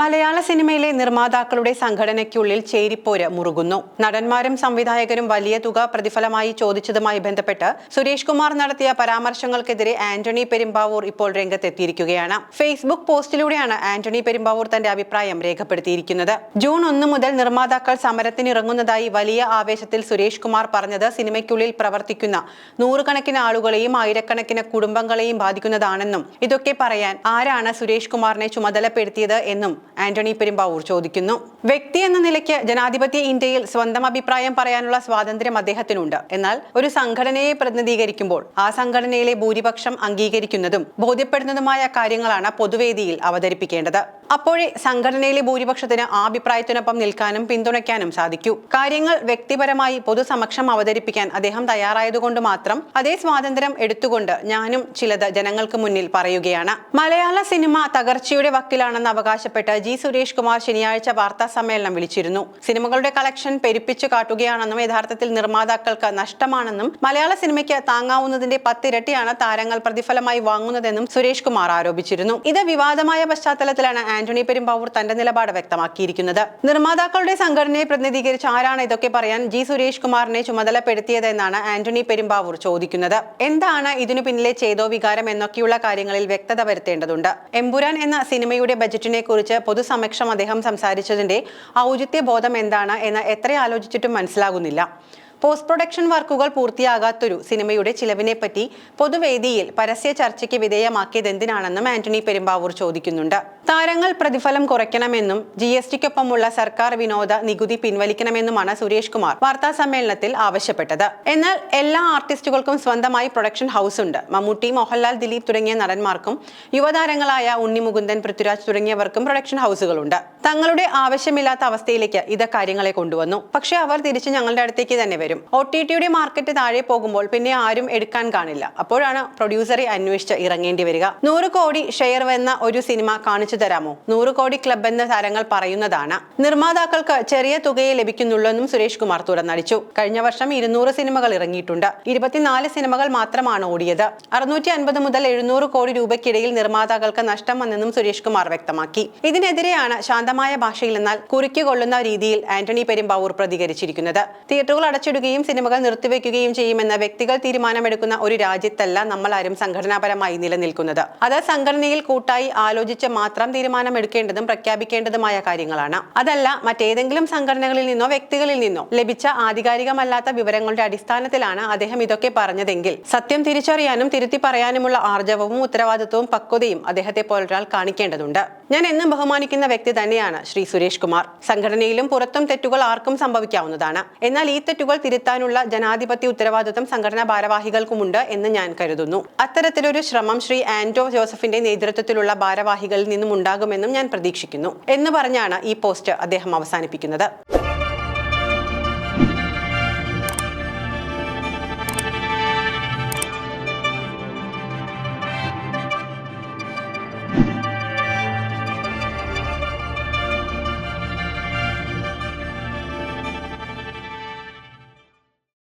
മലയാള സിനിമയിലെ നിർമ്മാതാക്കളുടെ സംഘടനയ്ക്കുള്ളിൽ ചേരിപ്പോര് മുറുകുന്നു. നടന്മാരും സംവിധായകരും വലിയ തുക പ്രതിഫലമായി ചോദിച്ചതുമായി ബന്ധപ്പെട്ട് സുരേഷ് കുമാർ നടത്തിയ പരാമർശങ്ങൾക്കെതിരെ ആന്റണി പെരുമ്പാവൂർ ഇപ്പോൾ രംഗത്തെത്തിയിരിക്കുകയാണ്. ഫേസ്ബുക്ക് പോസ്റ്റിലൂടെയാണ് ആന്റണി പെരുമ്പാവൂർ തന്റെ അഭിപ്രായം രേഖപ്പെടുത്തിയിരിക്കുന്നത്. ജൂൺ ഒന്ന് മുതൽ നിർമ്മാതാക്കൾ സമരത്തിനിറങ്ങുന്നതായി വലിയ ആവേശത്തിൽ സുരേഷ് കുമാർ പറഞ്ഞത് സിനിമയ്ക്കുള്ളിൽ പ്രവർത്തിക്കുന്ന നൂറുകണക്കിന് ആളുകളെയും ആയിരക്കണക്കിന് കുടുംബങ്ങളെയും ബാധിക്കുന്നതാണെന്നും ഇതൊക്കെ പറയാൻ ആരാണ് സുരേഷ് കുമാറിനെ ചുമതലപ്പെടുത്തിയത് എന്നും ആന്റണി പെരുമ്പാവൂർ ചോദിക്കുന്നു. വ്യക്തി എന്ന നിലയ്ക്ക് ജനാധിപത്യ ഇന്ത്യയിൽ സ്വന്തം അഭിപ്രായം പറയാനുള്ള സ്വാതന്ത്ര്യം അദ്ദേഹത്തിനുണ്ട്. എന്നാൽ ഒരു സംഘടനയെ പ്രതിനിധീകരിക്കുമ്പോൾ ആ സംഘടനയിലെ ഭൂരിപക്ഷം അംഗീകരിക്കുന്നതും ബോധ്യപ്പെടുന്നതുമായ കാര്യങ്ങളാണ് പൊതുവേദിയിൽ അവതരിപ്പിക്കേണ്ടത്. അപ്പോഴേ സംഘടനയിലെ ഭൂരിപക്ഷത്തിന് ആ അഭിപ്രായത്തിനൊപ്പം നിൽക്കാനും പിന്തുണയ്ക്കാനും സാധിക്കൂ. കാര്യങ്ങൾ വ്യക്തിപരമായി പൊതുസമക്ഷം അവതരിപ്പിക്കാൻ അദ്ദേഹം തയ്യാറായതുകൊണ്ട് മാത്രം അതേ സ്വാതന്ത്ര്യം എടുത്തുകൊണ്ട് ഞാനും ചിലത് ജനങ്ങൾക്ക് മുന്നിൽ പറയുകയാണ്. മലയാള സിനിമ തകർച്ചയുടെ വക്കിലാണെന്ന് അവകാശപ്പെട്ട് ജി സുരേഷ് കുമാർ ശനിയാഴ്ച വാർത്താ സമ്മേളനം വിളിച്ചിരുന്നു. സിനിമകളുടെ കളക്ഷൻ പെരുപ്പിച്ചു കാട്ടുകയാണെന്നും യഥാർത്ഥത്തിൽ നിർമ്മാതാക്കൾക്ക് നഷ്ടമാണെന്നും മലയാള സിനിമയ്ക്ക് താങ്ങാവുന്നതിന്റെ പത്തിരട്ടിയാണ് താരങ്ങൾ പ്രതിഫലമായി വാങ്ങുന്നതെന്നും സുരേഷ് കുമാർ ആരോപിച്ചിരുന്നു. ഇത് വിവാദമായ പശ്ചാത്തലത്തിലാണ് ആന്റണി പെരുമ്പാവൂർ തന്റെ നിലപാട് വ്യക്തമാക്കിയിരിക്കുന്നത്. നിർമ്മാതാക്കളുടെ സംഘടനയെ പ്രതിനിധീകരിച്ച് ആരാണ് ഇതൊക്കെ പറയാൻ ജി സുരേഷ് കുമാറിനെ ചുമതലപ്പെടുത്തിയതെന്നാണ് ആന്റണി പെരുമ്പാവൂർ ചോദിക്കുന്നത്. എന്താണ് ഇതിനു പിന്നിലെ ചേതോ വികാരം എന്നൊക്കെയുള്ള കാര്യങ്ങളിൽ വ്യക്തത വരുത്തേണ്ടതുണ്ട്. എമ്പുരാൻ എന്ന സിനിമയുടെ ബജറ്റിനെ കുറിച്ച് പൊതുസമക്ഷം അദ്ദേഹം സംസാരിച്ചതിന്റെ ഔചിത്യ ബോധം എന്താണ് എന്ന് എത്ര ആലോചിച്ചിട്ടും മനസ്സിലാകുന്നില്ല. പോസ്റ്റ് പ്രൊഡക്ഷൻ വർക്കുകൾ പൂർത്തിയാകാത്തൊരു സിനിമയുടെ ചിലവിനെപ്പറ്റി പൊതുവേദിയിൽ പരസ്യ ചർച്ചയ്ക്ക് വിധേയമാക്കിയത് എന്തിനാണെന്നും ആന്റണി പെരുമ്പാവൂർ ചോദിക്കുന്നുണ്ട്. താരങ്ങൾ പ്രതിഫലം കുറയ്ക്കണമെന്നും ജി എസ് ടിക്കൊപ്പമുള്ള സർക്കാർ വിനോദ നികുതി പിൻവലിക്കണമെന്നുമാണ് സുരേഷ് കുമാർ വാർത്താ സമ്മേളനത്തിൽ ആവശ്യപ്പെട്ടത്. എന്നാൽ എല്ലാ ആർട്ടിസ്റ്റുകൾക്കും സ്വന്തമായി പ്രൊഡക്ഷൻ ഹൗസ് ഉണ്ട്. മമ്മൂട്ടി മോഹൻലാൽ ദിലീപ് തുടങ്ങിയ നടന്മാർക്കും യുവതാരങ്ങളായ ഉണ്ണി മുകുന്ദൻ പൃഥ്വിരാജ് തുടങ്ങിയവർക്കും പ്രൊഡക്ഷൻ ഹൗസുകളുണ്ട്. തങ്ങളുടെ ആവശ്യമില്ലാത്ത അവസ്ഥയിലേക്ക് ഇത് കാര്യങ്ങളെ കൊണ്ടുവന്നു. പക്ഷേ അവർ തിരിച്ച് ഞങ്ങളുടെ അടുത്തേക്ക് തന്നെ വരും. ഒ ടി ടിയുടെ മാർക്കറ്റ് താഴെ പോകുമ്പോൾ പിന്നെ ആരും എടുക്കാൻ കാണില്ല. അപ്പോഴാണ് പ്രൊഡ്യൂസറെ അന്വേഷിച്ച് ഇറങ്ങേണ്ടി വരിക. നൂറ് കോടി ഷെയർ വന്ന ഒരു സിനിമ കാണിച്ചു തരാമോ? നൂറ് കോടി ക്ലബ് എന്ന താരങ്ങൾ പറയുന്നതാണ്. നിർമ്മാതാക്കൾക്ക് ചെറിയ തുകയെ ലഭിക്കുന്നുള്ളൂ എന്നും സുരേഷ് കുമാർ തുറന്നടിച്ചു. കഴിഞ്ഞ വർഷം ഇരുന്നൂറ് സിനിമകൾ ഇറങ്ങിയിട്ടുണ്ട്. ഇരുപത്തിനാല് സിനിമകൾ മാത്രമാണ് ഓടിയത്. അറുന്നൂറ്റി അൻപത് മുതൽ എഴുന്നൂറ് കോടി രൂപയ്ക്കിടയിൽ നിർമ്മാതാക്കൾക്ക് നഷ്ടം വന്നെന്നും സുരേഷ് കുമാർ വ്യക്തമാക്കി. ഇതിനെതിരെയാണ് ശാന്തമായ ഭാഷയിൽ എന്നാൽ കുറിക്ക് കൊള്ളുന്ന രീതിയിൽ ആന്റണി പെരുമ്പാവൂർ പ്രതികരിച്ചിരിക്കുന്നത്. തിയേറ്ററുകൾ അടച്ചിടുകയും സിനിമകൾ നിർത്തിവെക്കുകയും ചെയ്യുമെന്ന വ്യക്തികൾ തീരുമാനമെടുക്കുന്ന ഒരു രാജ്യത്തല്ല നമ്മൾ ആരും സംഘടനാപരമായി നിലനിൽക്കുന്നത്. അത് സംഘടനയിൽ കൂട്ടായി ആലോചിച്ച് മാത്രം തീരുമാനമെടുക്കേണ്ടതും പ്രഖ്യാപിക്കേണ്ടതുമായ കാര്യങ്ങളാണ്. അതല്ല മറ്റേതെങ്കിലും സംഘടനകളിൽ നിന്നോ വ്യക്തികളിൽ നിന്നോ ലഭിച്ച ആധികാരികമല്ലാത്ത വിവരങ്ങളുടെ അടിസ്ഥാനത്തിലാണ് അദ്ദേഹം ഇതൊക്കെ പറഞ്ഞതെങ്കിൽ സത്യം തിരിച്ചറിയാനും തിരുത്തി പറയാനുമുള്ള ആർജവവും ഉത്തരവാദിത്വവും പക്വതയും അദ്ദേഹത്തെ പോലൊരാൾ കാണിക്കേണ്ടതുണ്ട്. ഞാൻ എന്നും ബഹുമാനിക്കുന്ന വ്യക്തി തന്നെയാണ് ശ്രീ സുരേഷ് കുമാർ. സംഘടനയിലും പുറത്തും തെറ്റുകൾ ആർക്കും സംഭവിക്കാവുന്നതാണ്. എന്നാൽ ഈ തെറ്റുകൾ തിരുത്താനുള്ള ജനാധിപത്യ ഉത്തരവാദിത്വം സംഘടനാ ഭാരവാഹികൾക്കുമുണ്ട് എന്ന് ഞാൻ കരുതുന്നു. അത്തരത്തിലൊരു ശ്രമം ശ്രീ ആന്റോ ജോസഫിന്റെ നേതൃത്വത്തിലുള്ള ഭാരവാഹികളിൽ നിന്നും ഉണ്ടാകുമെന്നും ഞാൻ പ്രതീക്ഷിക്കുന്നു എന്ന് പറഞ്ഞാണ് ഈ പോസ്റ്റ് അദ്ദേഹം അവസാനിപ്പിക്കുന്നത്.